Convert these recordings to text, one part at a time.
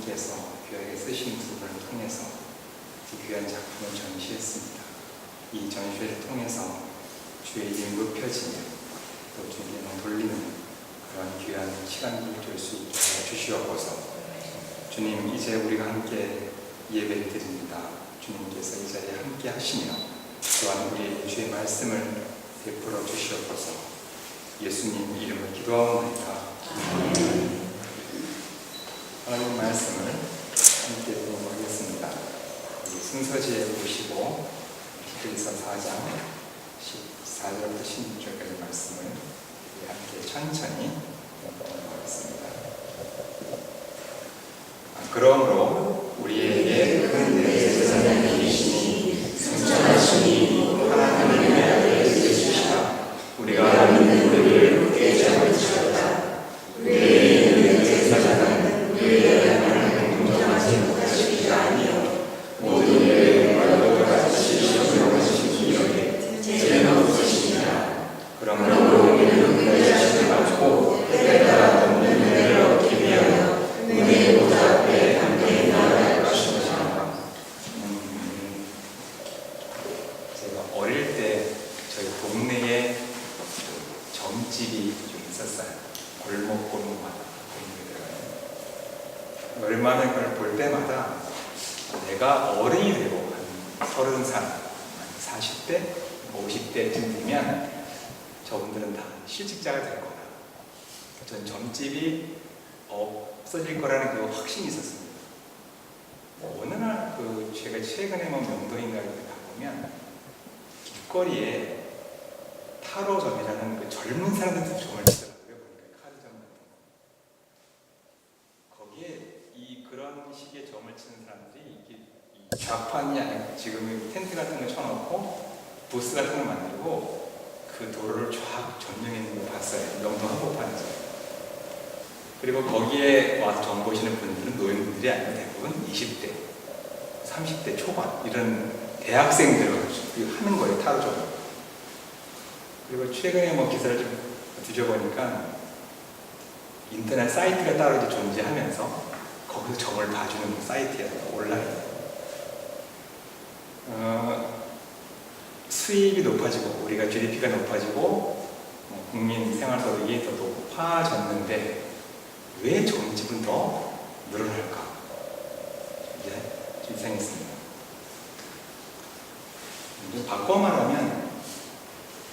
주님께서 귀하게 쓰신 두 분을 통해서 이 귀한 작품을 전시했습니다. 이 전시회를 통해서 주의 이름이 높여지며 또 주님을 돌리는 그런 귀한 시간을 줄수 있게 주시옵소서. 주님 이제 우리가 함께 예배를 드립니다. 주님께서 이 자리에 함께 하시며 또한 우리에게 주의 말씀을 베풀어 주시옵소서. 예수님 이름을 기도하옵나이다. 하나님 말씀을 함께 보겠습니다. 순 서지에 보시고 히브리서 4장 14절부터 16절까지 말씀을 함께 천천히 보겠습니다. 그러므로 우리에게 큰 대제사장이시니 승천하시니 하나님의 아들 예수시라 우리가 믿는 그를 굳게 잡을 지었다 우리의 있는 제사장은 우리의 영향을 공정하지 못하시기 아니요 모든 일을 말로 같이 시험하시기에 죄는 없으시니라 그러므로 우리는 그의 자신을 가지고 때에 따라 돕는 은혜를 얻기 위하여 은혜의 보좌 앞에 함께 나아갈 것입니다. 음, 제가 어릴 때 저희 동네에 그 점집이 좀 있었어요. 골목골목마다 얼마나 그걸 볼 때마다 내가 어른이 되고 한 서른 살, 한 40대, 50대쯤 되면 저분들은 다 실직자가 될 거다. 전 점집이 없어질 거라는 그 확신이 있었습니다. 뭐 어느 날 그 제가 최근에 뭐 이렇게 가보면 길거리에 타로점이라는 그 젊은 사람들도 점을 치더라고요. 보니까 카드점 같은 거. 거기에 이 그런 식의 점을 치는 사람들이 이게 이 좌판이 아니고 지금 텐트 같은 거 쳐놓고 부스 같은 거 만들고 그 도로를 쫙 전용해 있는 거 봤어요. 명동 한복판에서. 그리고 거기에 와서 점 보시는 분들은 노인분들이 아니고 대부분 20대, 30대 초반 이런 대학생들을 하는 거예요 타로점. 그리고 최근에 뭐 기사를 좀 뒤져보니까 인터넷 사이트가 따로 존재하면서 거기서 점을 봐주는 그 사이트에 온라인. 어, 수입이 높아지고 우리가 GDP가 높아지고 뭐 국민 생활소득이 더 높아졌는데 왜 점집은 더 늘어날까? 이제 좀. 이제 바꿔 말하면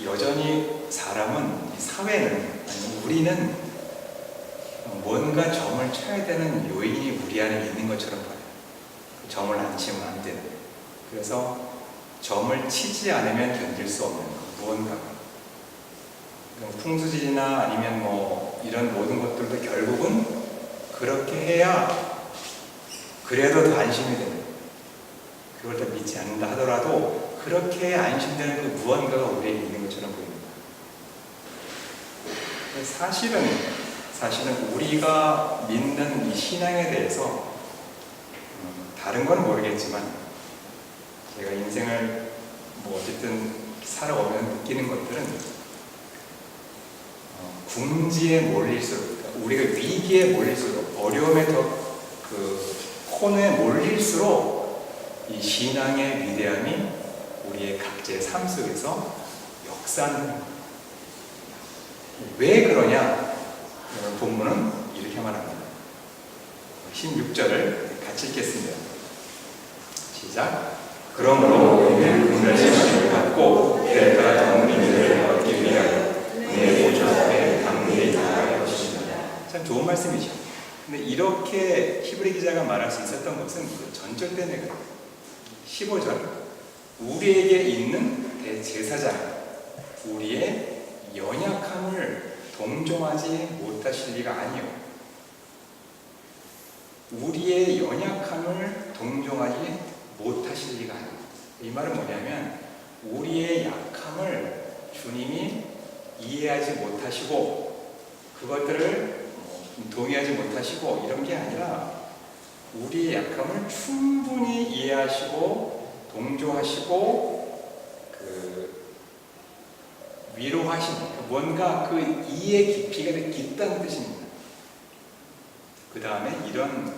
여전히 사람은 이 사회는 아니 우리는 뭔가 점을 쳐야 되는 요인이 우리 안에 있는 것처럼 봐요. 그 점을 안 치면 안 되는. 그래서 점을 치지 않으면 견딜 수 없는 그 무언가가. 그럼 풍수지리나 아니면 뭐 이런 모든 것들도 결국은 그렇게 해야 그래도 더 안심이 되는. 그걸 더 믿지 않는다 하더라도 그렇게 안심되는 그 무언가가 우리에게 있는 것처럼 보입니다. 사실은 사실은 우리가 믿는 이 신앙에 대해서 음, 다른 건 모르겠지만 제가 인생을 뭐 어쨌든 살아오면 느끼는 것들은 어, 궁지에 몰릴수록 그러니까 우리가 위기에 몰릴수록 어려움에 더 그 코너에 몰릴수록 이 신앙의 위대함이 우리의 각자의 삶 속에서 역사하는. 왜 그러냐? 본문은 이렇게 말합니다. 16절을 같이 읽겠습니다. 시작. 그러므로 우리는 분별심을 받고 때에 따라 일을 얻기 위하여 내 보좌 앞에 당대히 나아갈 것입니다. 참 좋은 말씀이죠. 근데 이렇게 히브리 기자가 말할 수 있었던 것은 그 전절 때문에 15절 우리에게 있는 대제사장 우리의 연약함을 동정하지 못하실 리가 아니요 우리의 연약함을 동정하지 못하실 리가 아니요 이 말은 뭐냐면 우리의 약함을 주님이 이해하지 못하시고 그것들을 동의하지 못하시고 이런 게 아니라 우리의 약함을 충분히 이해하시고 동조하시고 그 위로하시는 뭔가 그 이해 깊이가 깊다는 뜻입니다. 그 다음에 이런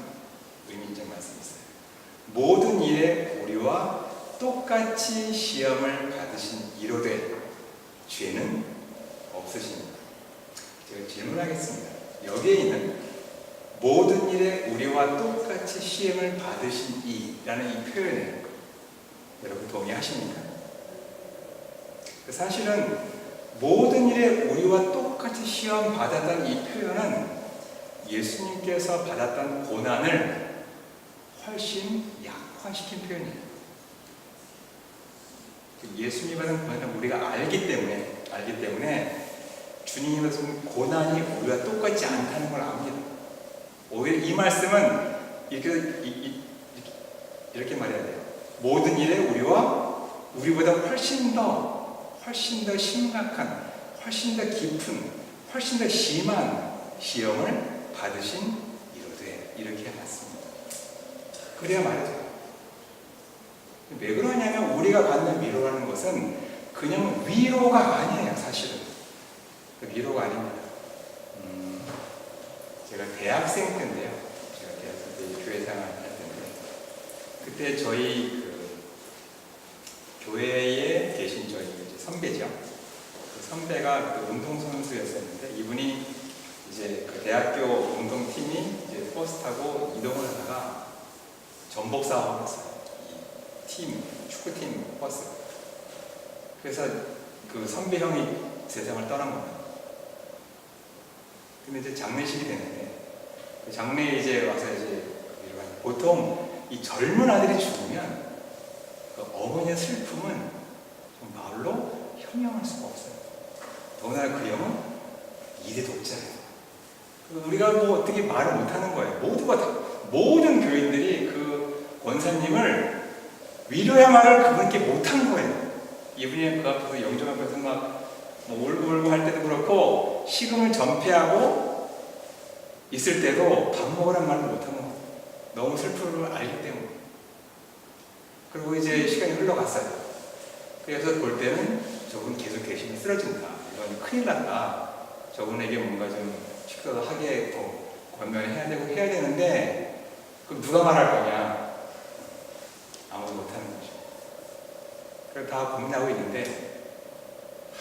모든 일에 우리와 똑같이 시험을 받으신 이로되 죄는 없으십니다. 제가 질문하겠습니다. 여기에 있는 모든 일에 우리와 똑같이 시험을 받으신 이라는 이 표현에 여러분 동의하십니까? 사실은 모든 일에 우리와 똑같이 시험 받았던 이 표현은 예수님께서 받았던 고난을 훨씬 약화시킨 표현이에요. 예수님이 받은 고난을 우리가 알기 때문에 알기 때문에 주님이 받은 고난이 우리가 똑같지 않다는 걸 압니다. 오히려 이 말씀은 이렇게 이- 이- 이렇게 말해야 돼요. 모든 일에 우리와 우리보다 훨씬 더 훨씬 더 심각한 훨씬 더 깊은 훨씬 더 심한 시험을 받으신 이로되 이렇게 해놨습니다. 그래야 말이죠. 왜 그러냐면 우리가 받는 위로라는 것은 그냥 위로가 아니에요, 사실은. 그 위로가 아닙니다. 음, 제가 대학생 때인데요. 제가 대학생 때 교회 생활 할 때인데 그때 저희 그 교회에 계신 저희 선배죠. 그 선배가 그 운동선수였었는데 이분이 이제 그 대학교 운동팀이 이제 버스 타고 이동을 하다가 전복 사업을 했어요. 이 팀, 축구팀 버스. 그래서 그 선배 형이 세상을 떠난 겁니다. 근데 이제 장례식이 되는데 그 장례에 이제 와서 이제 보통 이 젊은 아들이 죽으면 그 어머니의 슬픔은 좀 말로 형용할 수가 없어요. 더구나 그 형은 이대 독자예요. 그 우리가 뭐 어떻게 말을 못하는 거예요. 모두가 다, 모든 교인들이 그 권사님을 위로의 말을 그분께 못한 거예요. 이분이 그 앞에서 영정 앞에서 막 뭐 울고 울고 할 때도 그렇고 식음을 전폐하고 있을 때도 밥 먹으란 말을 못한 거예요. 너무 슬픔을 알기 때문에. 그리고 이제 시간이 흘러갔어요. 그래서 볼 때는 저분 계속 계시면 쓰러진다. 이건 큰일 났다. 저분에게 뭔가 좀 식사도 하게 더 권면을 해야 되고 해야 되는데 그럼 누가 말할 거냐? 아무도 못하는 거죠. 그래서 다 고민하고 있는데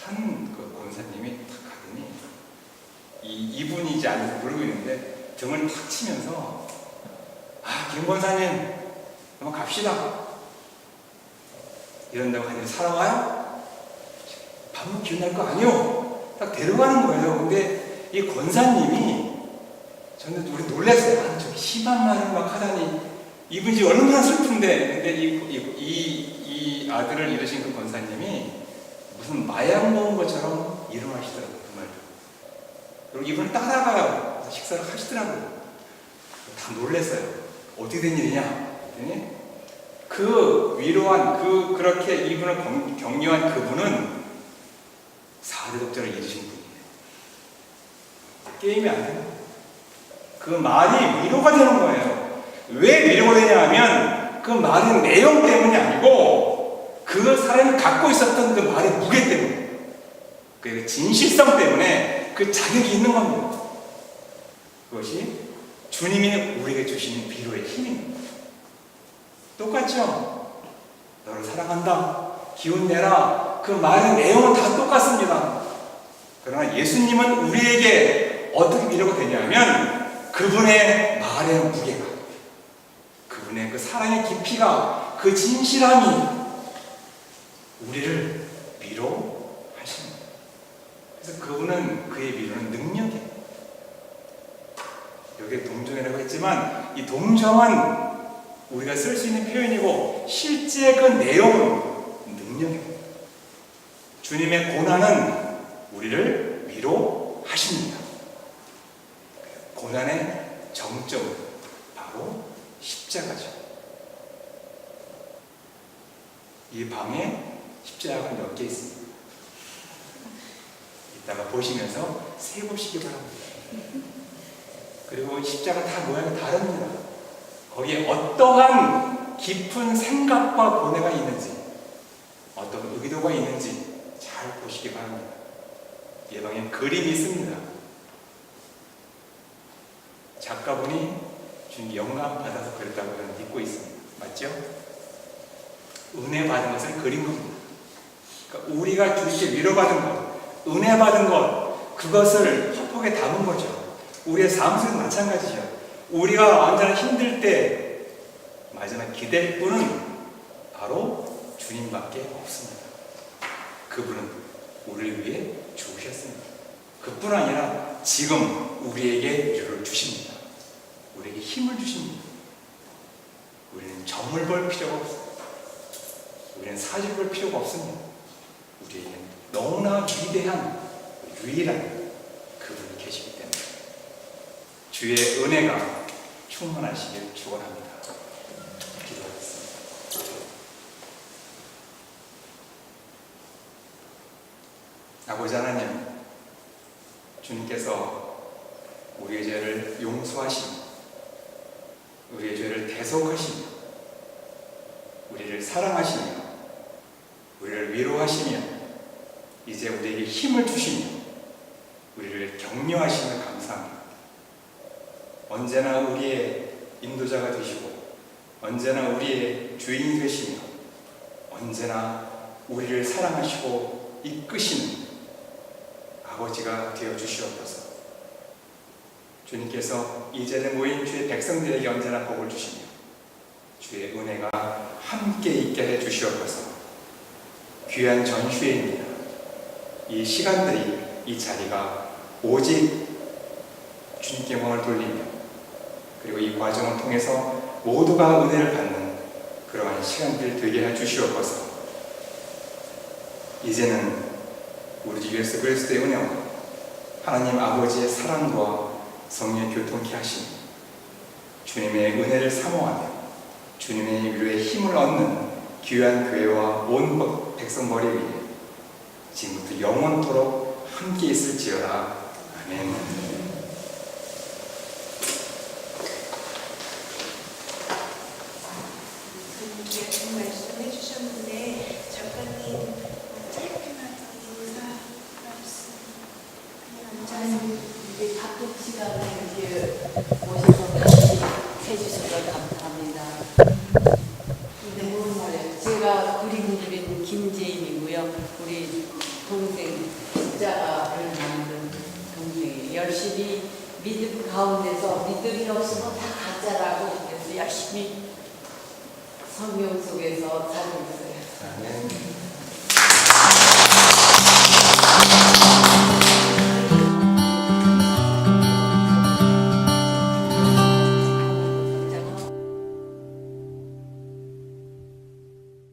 한 그 권사님이 탁 가더니 이 이분이 이제 안에서 부르고 있는데 등을 탁 치면서 아, 김 권사님, 한번 갑시다. 이런다고 하니 살아와요? 밥 먹기 기운 날 거 아니요? 딱 데려가는 거예요. 근데 이 권사님이 저는 우리 놀랐어요. 아, 저 심한 말을 막 하다니 이분이 지금 얼마나 슬픈데 근데 이, 이, 이, 이 아들을 잃으신 그 권사님이 무슨 마약 먹은 것처럼 일어나시더라고요. 그 말도. 그리고 이분을. 그래서 식사를 하시더라고요. 다 놀랐어요. 어떻게 된 일이냐? 그 위로한 그 그렇게 이분을 경- 격려한 그분은 4대 독자를 잃으신 분이에요. 게임이 안 돼요. 그 말이 위로가 되는 거예요. 왜 위로가 되냐 하면 그 말의 내용 때문이 아니고 그 사람이 갖고 있었던 그 말의 무게 때문에 그 진실성 때문에 그 자격이 있는 겁니다. 그것이 주님이 우리에게 주시는 비로의 힘입니다. 똑같죠? 너를 사랑한다. 기운 내라. 그 말의 내용은 다 똑같습니다. 그러나 예수님은 우리에게 어떻게 위로가 되냐면 그분의 말의 무게가 그분의 그 사랑의 깊이가 그 진실함이 우리를 위로하십니다. 그래서 그분은 그의 위로는 능력이에요. 여기에 동정이라고 했지만 이 동정은 우리가 쓸 수 있는 표현이고 실제 그 내용은 능력입니다. 주님의 고난은 우리를 위로하십니다. 고난의 정점은 십자가죠. 이 방에 십자가가 몇 개 있습니다. 이따가 보시면서 세보시기 바랍니다. 그리고 십자가 다 모양이 다릅니다. 거기에 어떠한 깊은 생각과 고뇌가 있는지, 어떤 의도가 있는지 잘 보시기 바랍니다. 예방에 그림이 있습니다. 작가분이 주님 영감 받아서 그랬다고 저는 믿고 있습니다. 맞죠? 은혜 받은 것을 그린 겁니다. 그러니까 우리가 주님께 위로받은 것, 은혜 받은 것, 그것을 화폭에 담은 거죠. 우리의 삶 속에서 마찬가지죠. 우리가 언제나 힘들 때 마지막 기댈 분은 바로 주님밖에 없습니다. 그분은 우리를 위해 죽으셨습니다. 그뿐 아니라 지금 우리에게 위로를 주십니다. 우리에게 힘을 주십니다. 우리는 점을 볼 필요가 없습니다. 우리는 사실 볼 필요가 없습니다. 우리에게는 너무나 위대한 유일한 그분이 계시기 때문에 주의 은혜가 충만하시길 축원합니다. 아버지 하나님, 주님께서 우리의 죄를 용서하시며 우리의 죄를 대속하시며 우리를 사랑하시며 우리를 위로하시며 이제 우리에게 힘을 주시며 우리를 격려하시며 감사합니다. 언제나 우리의 인도자가 되시고 언제나 우리의 주인이 되시며 언제나 우리를 사랑하시고 이끄시는 아버지가 되어 주시옵소서. 주님께서 이제는 모인 주의 백성들에게 언제나 복을 주시며 주의 은혜가 함께 있게 해 주시옵소서. 귀한 전시회입니다. 이 시간들이 이 자리가 오직 주님께 영광을 돌리며 그리고 이 과정을 통해서 모두가 은혜를 받는 그러한 시간들 되게 해 주시옵소서. 이제는 우리 주 예수 그리스도의 은혜와 하나님 아버지의 사랑과 성령의 교통케 하심 주님의 은혜를 사모하며 주님의 위로에 힘을 얻는 귀한 교회와 온 백성 머리 위에 지금부터 영원토록 함께 있을지어다 아멘. 이렇게 말씀해 주셨는데 작가님 어, 짧게만 더 인사 말씀 그냥 앉아서 이제 바쁜 시간에 이제 오셔서 같이 해주셔서 감사합니다. 근데 뭐 말이에요. 제가 그림 그린 김재임이고요. 우리 동생 십자가를 만든 동생이 열심히 믿음 가운데서 믿음이 없으면 다 가짜라고 그래서 열심히 성경 속에서 살고 있어요. 아멘.